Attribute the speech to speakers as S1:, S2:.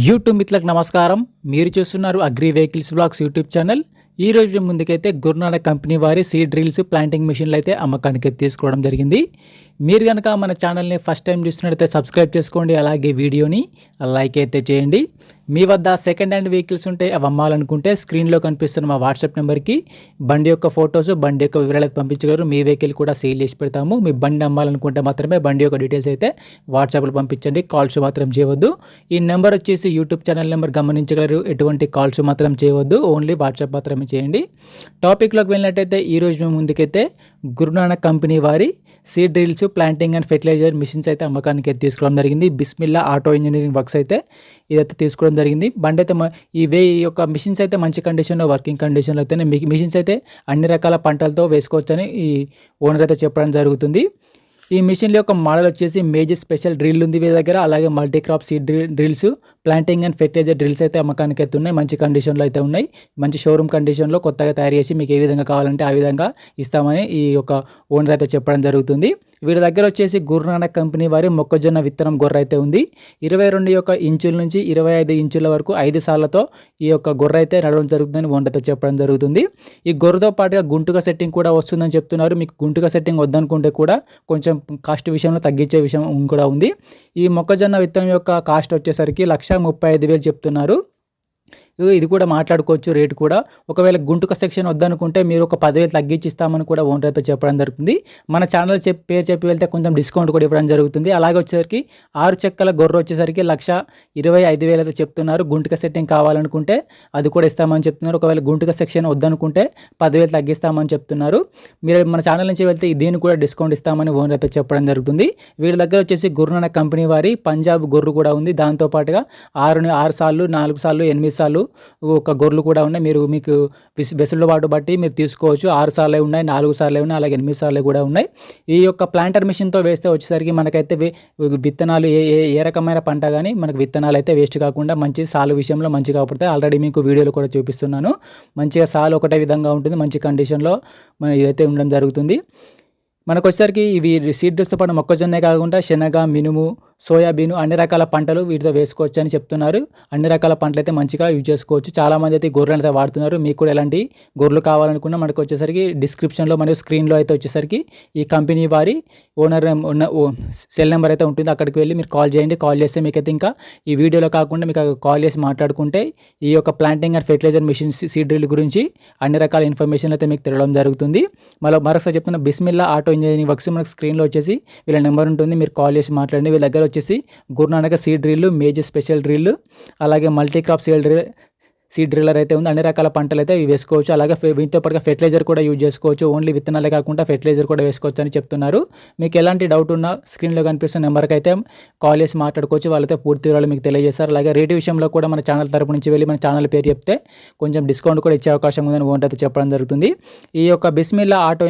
S1: YouTube మిత్రులకు నమస్కారం. మీరు చూస్తున్నారు agri vehicles blogs YouTube channel. ఈ రోజు ముందుకైతే గురునానక్ కంపెనీ వారి సీడ్ డ్రిల్స్ ప్లాంటింగ్ మిషన్లు అయితే అమ్మకానికి తీసుకోవడం జరిగింది. మీరు కనుక మన ఛానల్ని ఫస్ట్ టైం చూస్తున్నట్టయితే సబ్స్క్రైబ్ చేసుకోండి అలాగే వీడియోని లైక్ అయితే చేయండి. మీ వద్ద సెకండ్ హ్యాండ్ వెహికల్స్ ఉంటే అవి అమ్మాలనుకుంటే స్క్రీన్లో కనిపిస్తున్న మా వాట్సాప్ నెంబర్కి బండి యొక్క ఫొటోస్ బండి యొక్క వివరాలు పంపించగలరు. మీ వెహికల్ కూడా సేల్ చేసి పెడతాము. మీ బండి అమ్మాలనుకుంటే మాత్రమే బండి యొక్క డీటెయిల్స్ అయితే వాట్సాప్లో పంపించండి. కాల్స్ మాత్రం చేయవద్దు. ఈ నెంబర్ వచ్చేసి యూట్యూబ్ ఛానల్ నెంబర్ గమనించగలరు. ఎటువంటి కాల్స్ మాత్రం చేయవద్దు. ఓన్లీ వాట్సాప్ మాత్రమే చేయండి. టాపిక్లోకి వెళ్ళినట్టయితే ఈ రోజు మేము ముందుకైతే గురునానక్ కంపెనీ వారి seed drills planting and fertiliser machines అయితే అమ్మకానికి అయితే తీసుకోవడం జరిగింది. బిస్మిల్లా ఆటో ఇంజనీరింగ్ వర్క్స్ అయితే ఇదైతే తీసుకోవడం జరిగింది. బండి అయితే ఈ వే ఈ యొక్క మిషన్స్ అయితే మంచి కండిషన్లో వర్కింగ్ కండిషన్లో అయితేనే మిషన్స్ అయితే అన్ని రకాల పంటలతో వేసుకోవచ్చని ఈ ఓనర్ అయితే చెప్పడం జరుగుతుంది. ఈ మిషన్ల యొక్క మోడల్ వచ్చేసి మేజర్ స్పెషల్ డ్రిల్ ఉంది వీరి దగ్గర. అలాగే multi crop seed drill drills planting and fertiliser drills అయితే అమ్మకానికి అయితే ఉన్నాయి. మంచి కండిషన్లో అయితే ఉన్నాయి. మంచి షోరూమ్ కండిషన్లో కొత్తగా తయారు చేసి మీకు ఏ విధంగా కావాలంటే ఆ విధంగా ఇస్తామని ఈ యొక్క ఓనర్ అయితే చెప్పడం జరుగుతుంది. వీరి దగ్గర వచ్చేసి గురునానక్ కంపెనీ వారి మొక్కజొన్న విత్తనం గొర్రె అయితే ఉంది. ఇరవై రెండు యొక్క ఇంచుల నుంచి ఇరవై ఐదు ఇంచుల వరకు ఐదు సార్లతో ఈ యొక్క గొర్రె అయితే నడవడం జరుగుతుందని వంటతో చెప్పడం జరుగుతుంది. ఈ గొర్రెతో పాటుగా గుంటుగా సెట్టింగ్ కూడా వస్తుందని చెప్తున్నారు. మీకు గుంటుగా సెట్టింగ్ వద్దనుకుంటే కూడా కొంచెం కాస్ట్ విషయంలో తగ్గించే విషయం కూడా ఉంది. ఈ మొక్కజొన్న విత్తనం యొక్క కాస్ట్ వచ్చేసరికి లక్ష ముప్పై ఐదు వేలు చెప్తున్నారు. ఇది కూడా మాట్లాడుకోవచ్చు రేటు కూడా. ఒకవేళ గుంటుక సెక్షన్ వద్దనుకుంటే మీరు ఒక పదివేలు తగ్గించి ఇస్తామని కూడా ఓనర్ అయితే చెప్పడం జరుగుతుంది. మన ఛానల్ చెప్పి పేరు చెప్పి వెళ్తే కొంచెం డిస్కౌంట్ కూడా ఇవ్వడం జరుగుతుంది. అలాగే వచ్చేసరికి ఆరు చెక్కల గొర్రె వచ్చేసరికి లక్ష ఇరవై ఐదు వేలు అయితే చెప్తున్నారు. గుంటుక సెట్టింగ్ కావాలనుకుంటే అది కూడా ఇస్తామని చెప్తున్నారు. ఒకవేళ గుంటుక సెక్షన్ వద్దనుకుంటే పదివేలు తగ్గిస్తామని చెప్తున్నారు. మీరు మన ఛానల్ నుంచి వెళ్తే దీన్ని కూడా డిస్కౌంట్ ఇస్తామని ఓనర్ అయితే చెప్పడం జరుగుతుంది. వీళ్ళ దగ్గర వచ్చేసి గురునాన కంపెనీ వారి పంజాబ్ గొర్రు కూడా ఉంది. దాంతోపాటుగా ఆరు ఆరు సార్లు నాలుగు సార్లు ఎనిమిది సార్లు ఒక గొర్రెలు కూడా ఉన్నాయి. మీరు మీకు వెసులుబాటు బట్టి మీరు తీసుకోవచ్చు. ఆరు సార్లే ఉన్నాయి నాలుగు సార్లే ఉన్నాయి అలాగే ఎనిమిది సార్లు కూడా ఉన్నాయి. ఈ యొక్క ప్లాంటర్ మిషన్తో వేస్తే వచ్చేసరికి మనకైతే విత్తనాలు ఏ ఏ రకమైన పంట కానీ మనకు విత్తనాలు అయితే వేస్ట్ కాకుండా మంచి సాలు విషయంలో మంచిగా పడతాయి. ఆల్రెడీ మీకు వీడియోలు కూడా చూపిస్తున్నాను. మంచిగా సాలు ఒకటే విధంగా ఉంటుంది. మంచి కండిషన్లో ఇదైతే ఉండడం జరుగుతుంది. మనకు వచ్చేసరికి ఇవి సీడ్లతో పాటు మొక్కజొన్నే కాకుండా శనగ మినుము సోయాబీన్ అన్ని రకాల పంటలు వీటితో వేసుకోవచ్చు అని చెప్తున్నారు. అన్ని రకాల పంటలు అయితే మంచిగా యూజ్ చేసుకోవచ్చు. చాలామంది అయితే గొర్రెలు అయితే వాడుతున్నారు. మీకు కూడా ఎలాంటి గొర్రెలు కావాలనుకున్నా మనకు వచ్చేసరికి డిస్క్రిప్షన్లో మరియు స్క్రీన్లో అయితే వచ్చేసరికి ఈ కంపెనీ వారి ఓనర్ ఉన్న సెల్ నెంబర్ అయితే ఉంటుంది. అక్కడికి వెళ్ళి మీరు కాల్ చేయండి. కాల్ చేస్తే మీకైతే ఇంకా ఈ వీడియోలో కాకుండా మీకు కాల్ చేసి మాట్లాడుకుంటే ఈ యొక్క planting and fertiliser machine seed drill గురించి అన్ని రకాల ఇన్ఫర్మేషన్ అయితే మీకు తెలియడం జరుగుతుంది. మళ్ళీ మరొకసారి చెప్తున్న బిస్మిల్లా ఆటో ఇంజనీరింగ్ వర్క్స్ మనకు స్క్రీన్లో వచ్చేసి వీళ్ళ నెంబర్ ఉంటుంది. మీరు కాల్ చేసి మాట్లాడండి. వీళ్ళ దగ్గర వచ్చేసి Gurunanak seed drill major special drill అలాగే multi crop seed drill seed driller అయితే ఉంది. అన్ని రకాల పంటలు అయితే వేసుకోవచ్చు. అలాగే వీటితో పాటుగా ఫెర్టిలైజర్ కూడా యూజ్ చేసుకోవచ్చు. ఓన్లీ విత్తనాలే కాకుండా ఫెర్టిలైజర్ కూడా వేసుకోవచ్చు అని చెప్తున్నారు. మీకు ఎలాంటి డౌట్ ఉన్నా స్క్రీన్లో కనిపిస్తున్న నెంబర్కి అయితే కాల్ చేసి మాట్లాడుకోవచ్చు. వాళ్ళైతే పూర్తి వివరాలు మీకు తెలియజేస్తారు. అలాగే రేటు విషయంలో కూడా మన ఛానల్ తరపు నుంచి వెళ్ళి మన ఛానల్ పేరు చెప్తే కొంచెం డిస్కౌంట్ కూడా ఇచ్చే అవకాశం ఉందని ఓన్ అయితే చెప్పడం జరుగుతుంది. ఈ యొక్క బిస్మిల్లా ఆటో